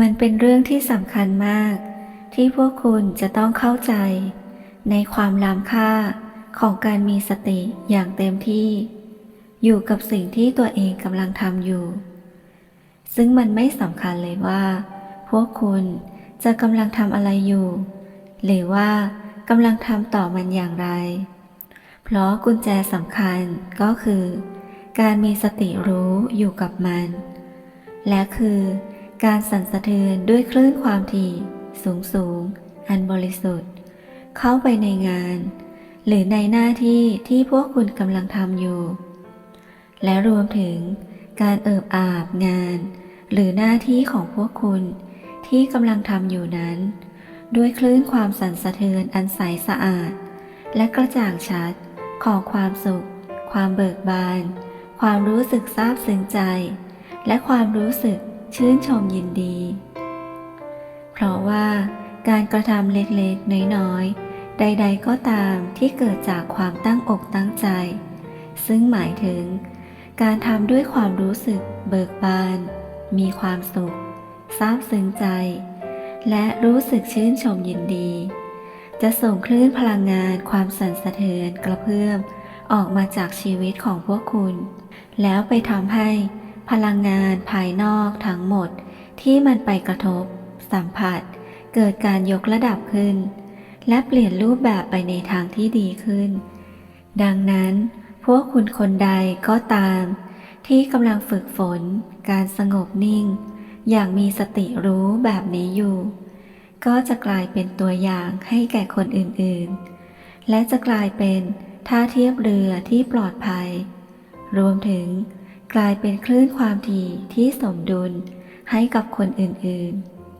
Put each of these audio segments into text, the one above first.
มันเป็นเรื่องที่สำคัญมาก ที่พวกคุณจะต้องเข้าใจ ในความล้ำค่าของการมีสติอย่างเต็มที่ อยู่กับสิ่งที่ตัวเองกำลังทำอยู่ ซึ่งมันไม่สำคัญเลยว่า พวกคุณจะกำลังทำอะไรอยู่ หรือว่ากำลังทำต่อมันอย่างไร เพราะกุญแจสำคัญก็คือ การมีสติรู้อยู่กับมัน และคือ การสั่นสะเทือนด้วยคลื่นความถี่ สูงสูง อันบริสุทธิ์ เข้าไปในงาน หรือในหน้าที่ที่พวกคุณกำลังทำอยู่ และรวมถึงการเอิบอาบงาน หรือหน้าที่ของพวกคุณที่กำลังทำอยู่นั้น ด้วยคลื่นความสั่นสะเทือนอันใสสะอาด และกระจ่างชัดของความสุข ความเบิกบาน ความรู้สึกซาบซึ้งใจ และความรู้สึก ชื่นชมยินดี เพราะว่าการกระทำเล็กๆ น้อยๆ ใด ๆ ก็ตามที่เกิดจากความตั้งอกตั้งใจ ซึ่งหมายถึง การทำด้วยความรู้สึกเบิกบาน มีความสุขซาบซึ้งใจ และรู้สึกชื่นชมยินดี จะส่งคลื่นพลังงานความสั่นสะเทือนกระเพื่อมออกมาจากชีวิตของพวกคุณ แล้วไปทำให้ พลังงานภายนอกทั้งหมดที่มันไปกระทบ สัมผัส เกิดการยกระดับขึ้น และเปลี่ยนรูปแบบไปในทางที่ดีขึ้น ดังนั้น พวกคุณคนใดก็ตาม ที่กำลังฝึกฝน การสงบนิ่ง อย่างมีสติรู้แบบนี้อยู่ ก็จะกลายเป็นตัวอย่างให้แก่คนอื่นๆ และจะกลายเป็นท่าเทียบเรือที่ปลอดภัย รวมถึง กลายเป็นคลื่นความถี่ที่สมดุลให้กับคนอื่น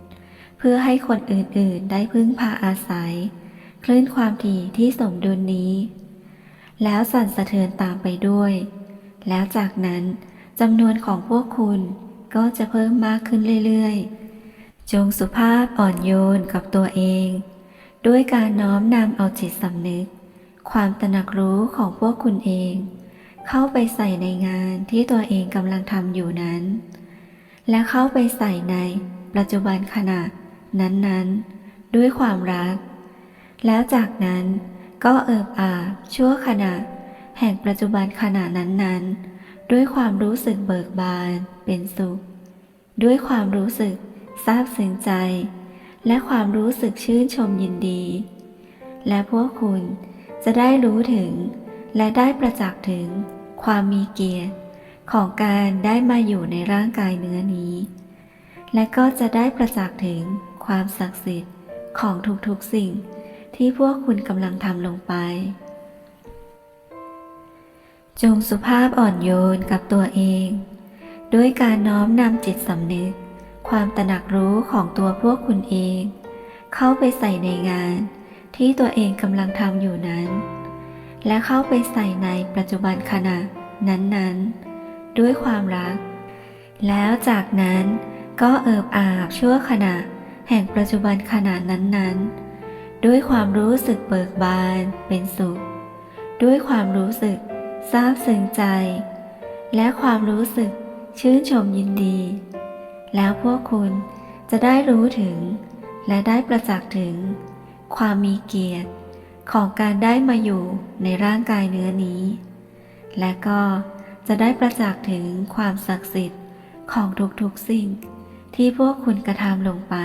ๆ เพื่อให้คนอื่นๆได้พึ่งพาอาศัย คลื่นความถี่ที่สมดุลนี้ แล้วสั่นสะเทือนตามไปด้วย แล้วจากนั้นจำนวนของพวกคุณก็จะเพิ่มมากขึ้นเรื่อยๆ จงสุภาพอ่อนโยนกับตัวเอง ด้วยการน้อมนำเอาจิตสำนึก ความตระหนักรู้ของพวกคุณเอง เข้าไปใส่ในงานที่ตัวเองกำลังทำอยู่นั้น และเข้าไปใส่ในปัจจุบันขณะนั้นๆ ด้วยความรัก แล้วจากนั้นก็เอิบอาบชั่วขณะ แห่งปัจจุบันขณะนั้นๆ ด้วยความรู้สึกเบิกบานเป็นสุข ด้วยความรู้สึกซาบซึ้งใจ และความรู้สึกชื่นชมยินดี และพวกคุณจะได้รู้ถึงและได้ประจักษ์ถึง ความมีเกียรติของการได้มาอยู่ในร่างกายเนื้อนี้ และก็จะได้ประจักษ์ถึงความศักดิ์สิทธิ์ของทุกๆสิ่งที่พวกคุณกำลังทำลงไป จงสุภาพอ่อนโยนกับตัวเอง ด้วยการน้อมนำจิตสำนึก ความตระหนักรู้ของตัวพวกคุณเอง เข้าไปใส่ในงานที่ตัวเองกำลังทำอยู่นั้น และเข้าไปใส่ในปัจจุบันขณะ นั้นๆ ด้วยความรัก แล้วจากนั้นก็เอิบอาบชั่วขณะ แห่งปัจจุบันขณะนั้นๆ ด้วยความรู้สึกเบิกบานเป็นสุข ด้วยความรู้สึกซาบซึ้งใจ และความรู้สึกชื่นชมยินดี แล้วพวกคุณจะได้รู้ถึง และได้ประจักษ์ถึง ความมีเกียรติของการได้มาอยู่ในร่างกายเนื้อนี้ และก็จะได้ประจักษ์ถึงความศักดิ์สิทธิ์ของทุกๆสิ่งที่พวกคุณกระทำลงไป